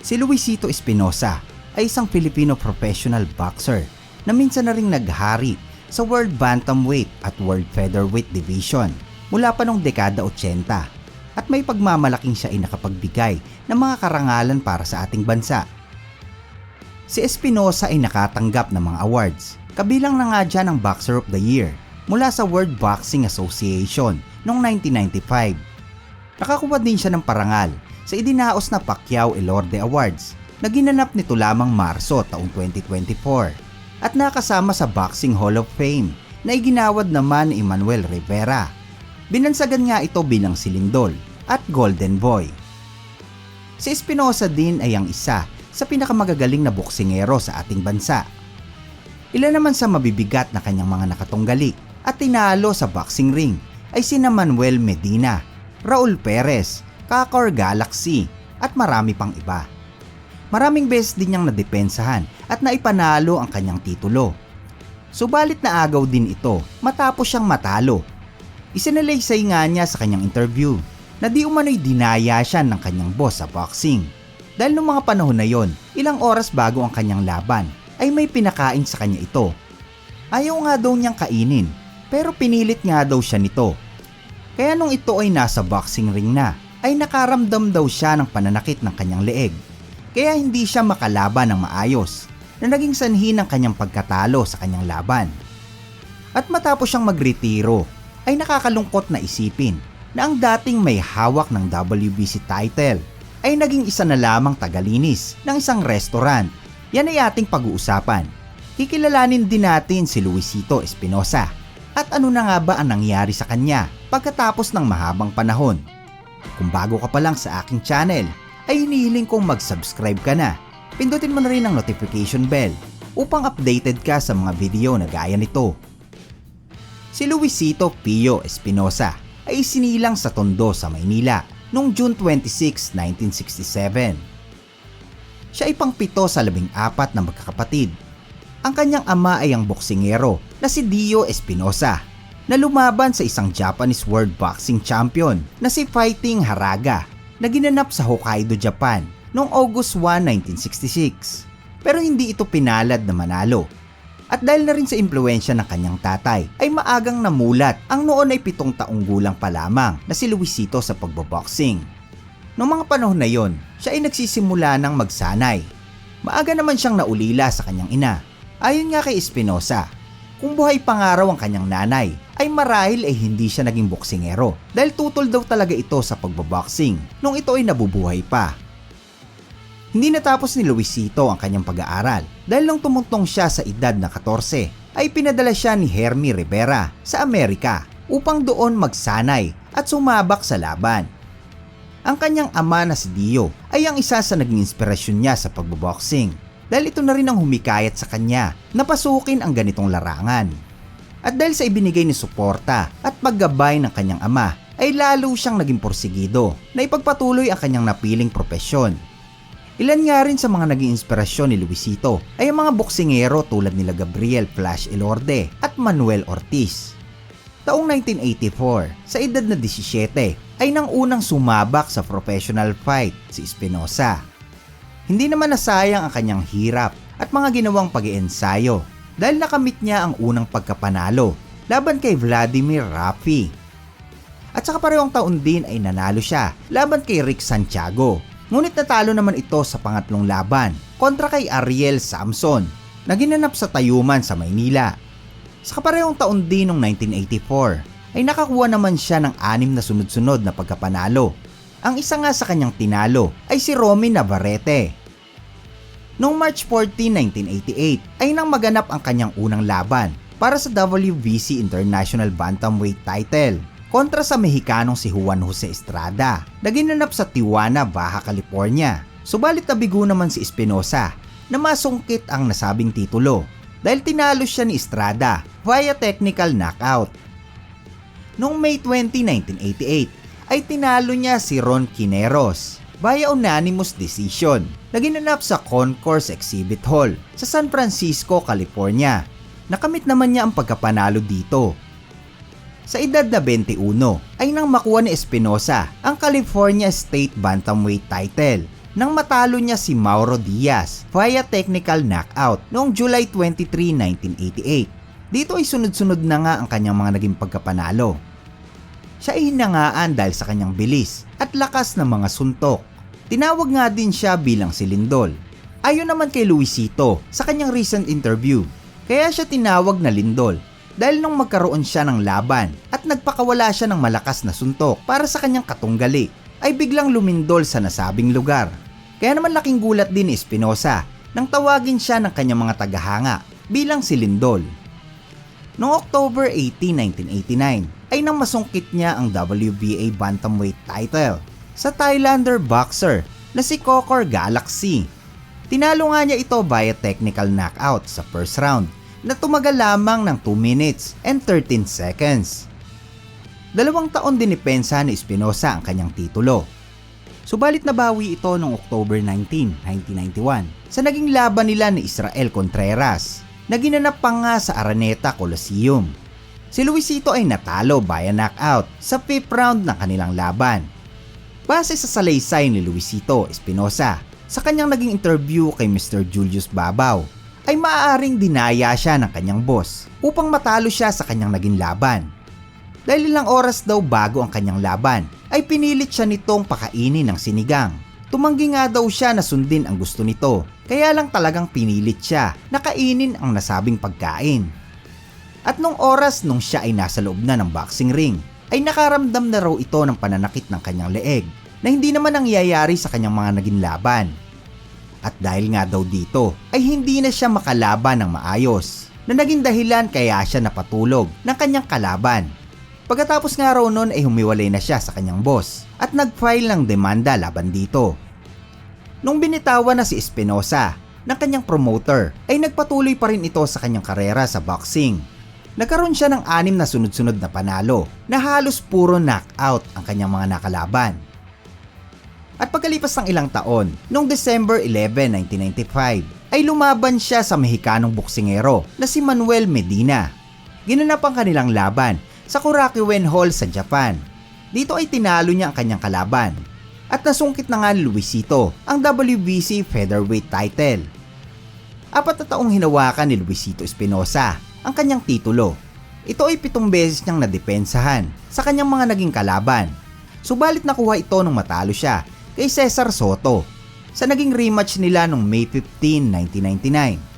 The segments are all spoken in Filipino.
Si Luisito Espinosa ay isang Filipino professional boxer na minsan na ring naghari sa World Bantamweight at World Featherweight Division mula pa noong dekada 80 at may pagmamalaking siya ay nakapagbigay ng mga karangalan para sa ating bansa. Si Espinosa ay nakatanggap ng mga awards, kabilang na nga dyan ang Boxer of the Year mula sa World Boxing Association noong 1995. Nakakuha din siya ng parangal sa idinaos na Pacquiao Elorde Awards na ginanap nito lamang Marso taong 2024 at nakasama sa Boxing Hall of Fame na iginawad naman ni Emmanuel Rivera. Binansagan nga ito bilang silindol at golden boy. Si Espinosa din ay ang isa sa pinakamagagaling na boksingero sa ating bansa. Ilan naman sa mabibigat na kanyang mga nakatunggali at tinalo sa boxing ring ay sina Manuel Medina, Raul Perez, Kakor Galaxy at marami pang iba. Maraming beses din niyang nadepensahan at naipanalo ang kanyang titulo. Subalit na agaw din ito matapos siyang matalo. Isinalaysay nga niya sa kanyang interview na di umano'y dinaya siya ng kanyang boss sa boxing. Dahil noong mga panahon na yon, ilang oras bago ang kanyang laban, ay may pinakain sa kanya ito. Ayaw nga daw niyang kainin, pero pinilit nga daw siya nito. Kaya nung ito ay nasa boxing ring na, ay nakaramdam daw siya ng pananakit ng kanyang leeg. Kaya hindi siya makalaban ng maayos, na naging sanhi ng kanyang pagkatalo sa kanyang laban. At matapos siyang magretiro, ay nakakalungkot na isipin na ang dating may hawak ng WBC title ay naging isa na lamang tagalinis ng isang restaurant. Yan ay ating pag-uusapan. Kikilalanin din natin si Luisito Espinosa at ano na nga ba ang nangyari sa kanya pagkatapos ng mahabang panahon. Kung bago ka pa lang sa aking channel, ay hinihiling kong mag-subscribe ka na. Pindutin mo na rin ang notification bell upang updated ka sa mga video na gaya nito. Si Luisito Pio Espinosa ay sinilang sa Tondo sa Maynila noong June 26, 1967. Siya ay pangpito sa labing apat na magkakapatid. Ang kanyang ama ay ang boksingero na si Dio Espinosa na lumaban sa isang Japanese World Boxing Champion na si Fighting Haraga na ginanap sa Hokkaido, Japan noong August 1, 1966. Pero hindi ito pinalad na manalo at dahil na rin sa impluensya ng kanyang tatay, ay maagang namulat ang noon ay pitong taong gulang pa lamang na si Luisito sa pagboboxing. Noong mga panahon na yon, siya ay nagsisimula ng magsanay. Maaga naman siyang naulila sa kanyang ina. Ayon nga kay Espinosa, kung buhay pangaraw ang kanyang nanay, ay marahil ay hindi siya naging boksingero dahil tutol daw talaga ito sa pagboboxing nung ito ay nabubuhay pa. Hindi natapos ni Luisito ang kanyang pag-aaral dahil nung tumuntong siya sa edad na 14 ay pinadala siya ni Hermie Rivera sa Amerika upang doon magsanay at sumabak sa laban. Ang kanyang ama na si Dio ay ang isa sa naging inspirasyon niya sa pagboboxing dahil ito na rin ang humikayat sa kanya na pasukin ang ganitong larangan. At dahil sa ibinigay ni suporta at paggabay ng kanyang ama ay lalo siyang naging porsigido na ipagpatuloy ang kanyang napiling propesyon Ilan nga rin sa mga naging inspirasyon ni Luisito ay ang mga boksingero tulad nila Gabriel Flash Elorde at Manuel Ortiz. Taong 1984, sa edad na 17, ay nang unang sumabak sa professional fight si Espinosa. Hindi naman nasayang ang kanyang hirap at mga ginawang pag-iensayo dahil nakamit niya ang unang pagkapanalo laban kay Vladimir Rafi. At sa kaparehong taon din ay nanalo siya laban kay Rick Santiago Ngunit natalo naman ito sa pangatlong laban kontra kay Ariel Samson na ginanap sa Tayuman sa Maynila. Sa kaparehong taon din noong 1984 ay nakakuha naman siya ng anim na sunod-sunod na pagkapanalo. Ang isa nga sa kanyang tinalo ay si Romy Navarrete. Noong March 14, 1988 ay nang maganap ang kanyang unang laban para sa WBC International Bantamweight title kontra sa Mexicanong si Juan Jose Estrada na ginanap sa Tijuana, Baja California. Subalit nabigo naman si Espinosa na masungkit ang nasabing titulo dahil tinalo siya ni Estrada via technical knockout. Noong May 20, 1988 ay tinalo niya si Ron Quineros via unanimous decision na ginanap sa Concourse Exhibit Hall sa San Francisco, California. Nakamit naman niya ang pagkapanalo dito sa edad na 21 ay nang makuha ni Espinosa ang California State Bantamweight title nang matalo niya si Mauro Diaz via technical knockout noong July 23, 1988. Dito ay sunod-sunod na nga ang kanyang mga naging pagkapanalo. Siya ay hinangaan dahil sa kanyang bilis at lakas ng mga suntok. Tinawag nga din siya bilang si Lindol. Ayon naman kay Luisito sa kanyang recent interview, kaya siya tinawag na Lindol dahil nung magkaroon siya ng laban at nagpakawala siya ng malakas na suntok para sa kanyang katunggali, ay biglang lumindol sa nasabing lugar. Kaya naman laking gulat din ni Espinosa nang tawagin siya ng kanyang mga tagahanga bilang si Lindol. Noong October 18, 1989 ay nang masungkit niya ang WBA Bantamweight title sa Thailander boxer na si Kokor Galaxy. Tinalo nga niya ito via technical knockout sa first round na tumagal lamang ng 2 minutes and 13 seconds. Dalawang taon din ipensa ni Espinosa ang kanyang titulo. Subalit nabawi ito noong October 19, 1991 sa naging laban nila ni Israel Contreras na ginanap pa nga sa Araneta Coliseum. Si Luisito ay natalo via knockout sa 5th round ng kanilang laban. Base sa salaysay ni Luisito Espinosa sa kanyang naging interview kay Mr. Julius Babaw ay maaaring dinaya siya ng kanyang boss upang matalo siya sa kanyang naging laban. Dahil ilang oras daw bago ang kanyang laban, ay pinilit siya nitong pakainin ng sinigang. Tumanggi nga daw siya na sundin ang gusto nito, kaya lang talagang pinilit siya na kainin ang nasabing pagkain. At nung oras nung siya ay nasa loob na ng boxing ring, ay nakaramdam na raw ito ng pananakit ng kanyang leeg na hindi naman nangyayari sa kanyang mga naging laban. At dahil nga daw dito, ay hindi na siya makalaban ng maayos na naging dahilan kaya siya napatulog ng kanyang kalaban Pagkatapos nga raw nun ay humiwalay na siya sa kanyang boss at nag-file ng demanda laban dito. Nung binitawan na si Espinosa ng kanyang promoter ay nagpatuloy pa rin ito sa kanyang karera sa boxing. Nagkaroon siya ng anim na sunod-sunod na panalo na halos puro knockout ang kanyang mga nakalaban. At pagkalipas ng ilang taon, noong December 11, 1995, ay lumaban siya sa Mexicanong boksingero na si Manuel Medina. Ginanap ang kanilang laban sa Korakuen Hall sa Japan. Dito ay tinalo niya ang kanyang kalaban at nasungkit na nga ni Luisito ang WBC Featherweight title. Apat na taong hinawakan ni Luisito Espinosa ang kanyang titulo. Ito ay pitong beses niyang nadepensahan sa kanyang mga naging kalaban. Subalit nakuha ito nung matalo siya kay Cesar Soto sa naging rematch nila noong May 15, 1999.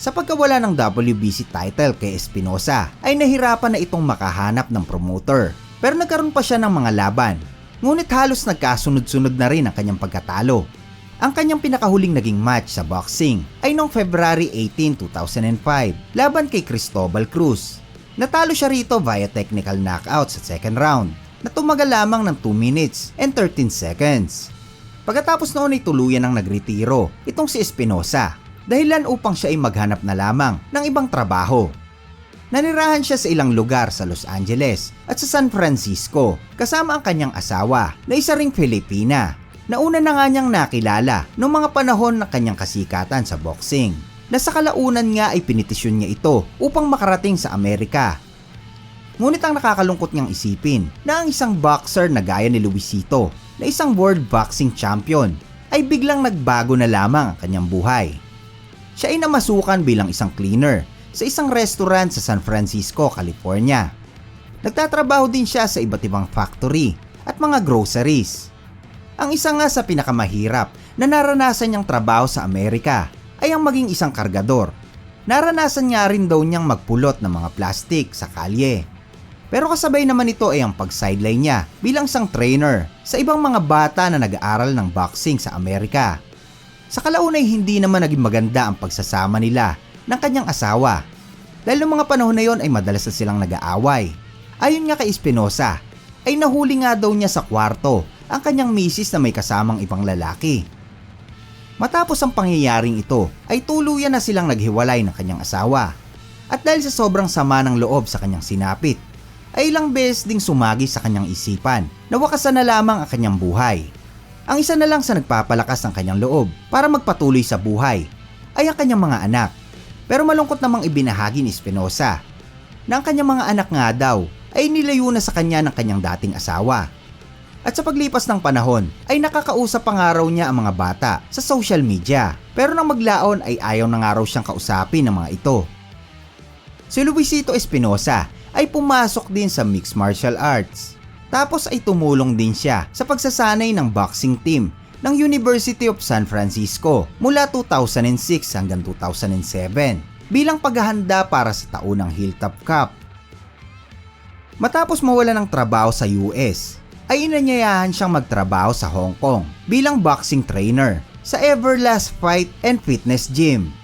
Sa pagkawala ng WBC title kay Espinosa ay nahirapan na itong makahanap ng promoter. Pero nagkaroon pa siya ng mga laban. Ngunit halos nagkasunod-sunod na rin ang kanyang pagkatalo. Ang kanyang pinakahuling naging match sa boxing ay noong February 18, 2005 laban kay Cristobal Cruz. Natalo siya rito via technical knockout sa second round na tumagal lamang ng 2 minutes and 13 seconds. Pagkatapos noon ay tuluyan ng nagretiro itong si Espinosa dahilan upang siya ay maghanap na lamang ng ibang trabaho. Nanirahan siya sa ilang lugar sa Los Angeles at sa San Francisco kasama ang kanyang asawa na isa ring Filipina na una na nga niyang nakilala noong mga panahon ng kanyang kasikatan sa boxing na sa kalaunan nga ay pinitisyon niya ito upang makarating sa Amerika. Ngunit ang nakakalungkot niyang isipin na ang isang boxer na gaya ni Luisito na isang world boxing champion ay biglang nagbago na lamang ang kanyang buhay siya ay namasukan bilang isang cleaner sa isang restaurant sa San Francisco, California. Nagtatrabaho din siya sa iba't ibang factory at mga groceries. Ang isa nga sa pinakamahirap na naranasan niyang trabaho sa Amerika ay ang maging isang kargador. Naranasan niya rin daw niyang magpulot ng mga plastik sa kalye. Pero kasabay naman ito ay ang pag-sideline niya bilang isang trainer sa ibang mga bata na nag-aaral ng boxing sa Amerika. Sa kalaunay hindi naman naging maganda ang pagsasama nila ng kanyang asawa dahil noong mga panahon na yon ay madalas na silang nag-aaway. Ayon nga kay Espinosa, ay nahuli nga daw niya sa kwarto ang kanyang misis na may kasamang ibang lalaki. Matapos ang pangyayaring ito ay tuluyan na silang naghiwalay ng kanyang asawa. At dahil sa sobrang sama ng loob sa kanyang sinapit, ay ilang beses ding sumagi sa kanyang isipan na wakasan na lamang ang kanyang buhay. Ang isa na lang sa nagpapalakas ng kanyang loob para magpatuloy sa buhay ay ang kanyang mga anak. Pero malungkot namang ibinahagi ni Espinosa na ang kanyang mga anak nga daw ay nilayo na sa kanya ng kanyang dating asawa. At sa paglipas ng panahon, ay nakakausap pa nga raw niya ang mga bata sa social media. Pero nang maglaon ay ayaw na nga raw siyang kausapin ng mga ito. Si Luisito Espinosa ay pumasok din sa mixed martial arts. Tapos ay tumulong din siya sa pagsasanay ng boxing team ng University of San Francisco mula 2006 hanggang 2007 bilang paghahanda para sa taunang Hilltop Cup. Matapos mawala ng trabaho sa US, ay inanyayahan siyang magtrabaho sa Hong Kong bilang boxing trainer sa Everlast Fight and Fitness Gym.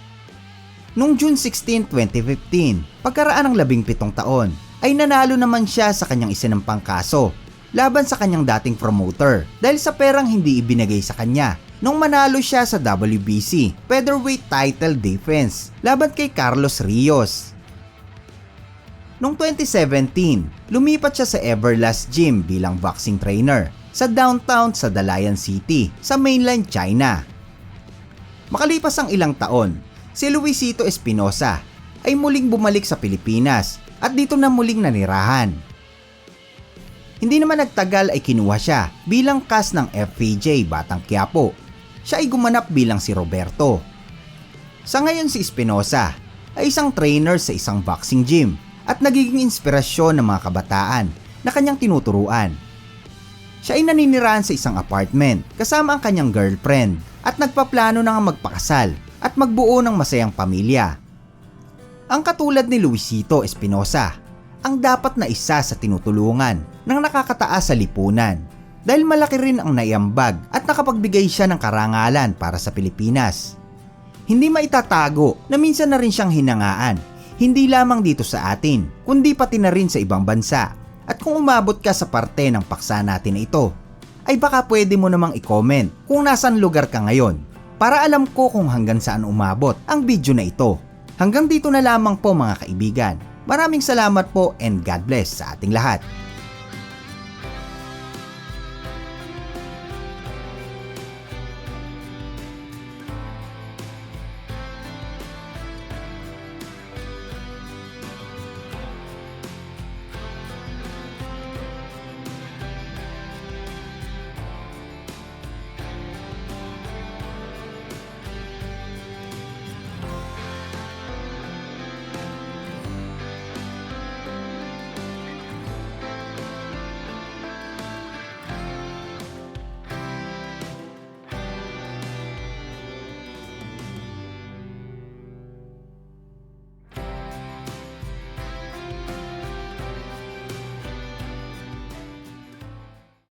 Noong June 16, 2015, pagkaraan ng 17 taon, ay nanalo naman siya sa kanyang isinampang kaso laban sa kanyang dating promoter dahil sa perang hindi ibinigay sa kanya nung manalo siya sa WBC featherweight title defense laban kay Carlos Rios. Noong 2017, lumipat siya sa Everlast Gym bilang boxing trainer sa downtown sa Dalayan City sa mainland China. Makalipas ang ilang taon, si Luisito Espinosa ay muling bumalik sa Pilipinas at dito na muling nanirahan. Hindi naman nagtagal ay kinuha siya bilang cast ng FPJ Batang Quiapo. Siya ay gumanap bilang si Roberto. Sa ngayon si Espinosa ay isang trainer sa isang boxing gym at nagiging inspirasyon ng mga kabataan na kanyang tinuturuan. Siya ay naninirahan sa isang apartment kasama ang kanyang girlfriend at nagpaplano na magpakasal at magbuo ng masayang pamilya. Ang katulad ni Luisito Espinosa, ang dapat na isa sa tinutulungan ng nakakataas sa lipunan dahil malaki rin ang naiambag at nakapagbigay siya ng karangalan para sa Pilipinas. Hindi maitatago na minsan na rin siyang hinangaan, hindi lamang dito sa atin, kundi pati na rin sa ibang bansa. At kung umabot ka sa parte ng paksa natin na ito, ay baka pwede mo namang i-comment kung nasan lugar ka ngayon para alam ko kung hanggang saan umabot ang video na ito. Hanggang dito na lamang po mga kaibigan. Maraming salamat po and God bless sa ating lahat.